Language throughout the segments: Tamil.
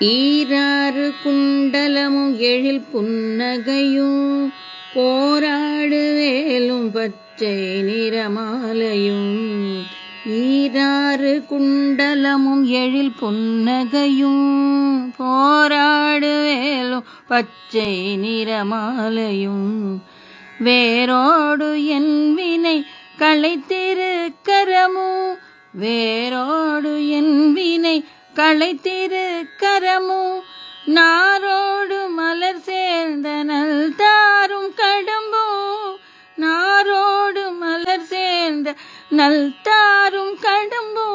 ஈராறு குண்டலமும் எழில் புன்னகையும் போராடு வேலும் பச்சை நிறமாலையும். ஈராறு குண்டலமும் எழில் புன்னகையும் போராடு வேலும் பச்சை நிறமாலையும். வேரோடு என் வினை களைத்திருக்கரமும் வேரோடு என் வினை களைத்திருக்கரமும் நாரோடு மலர் சேர்ந்த நல் தாரும் கடம்போ நாரோடு மலர் சேர்ந்த நல் தாரும் கடம்போ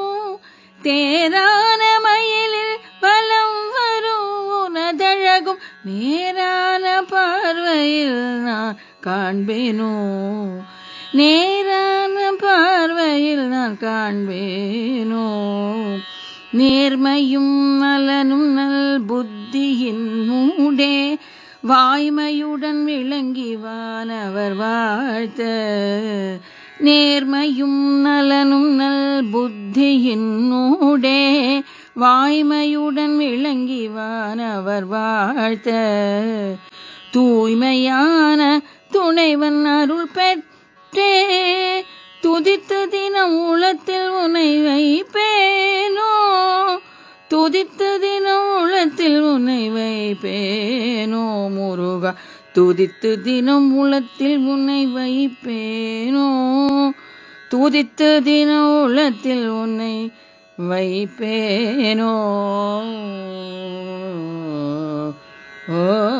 தேரான மயிலில் பலம் வரும் உனதழகும் நேரான பார்வையில் நான் காண்பேனோ? நேரான பார்வையில் நான் காண்பேன்? நேர்மையும் நலனும் நல் புத்தியின் மூடே வாய்மையுடன் விளங்கி வானவர் வாழ்த்த. நேர்மையும் நலனும் நல் புத்தியின் மூடே வாய்மையுடன் விளங்கி வானவர் வாழ்த்த. தூய்மையான துணைவன் அருள் பெற்றே துதித்த தினம் உளத்தில் உனை வைப்பேனோ துதித்து உளத்தில் உன்னை வைப்பேனோ முருகா. துதித்து தினம் உளத்தில் உன்னை வைப்பேனோ. துதித்து தின உளத்தில் உன்னை வைப்பேனோ. ஓ.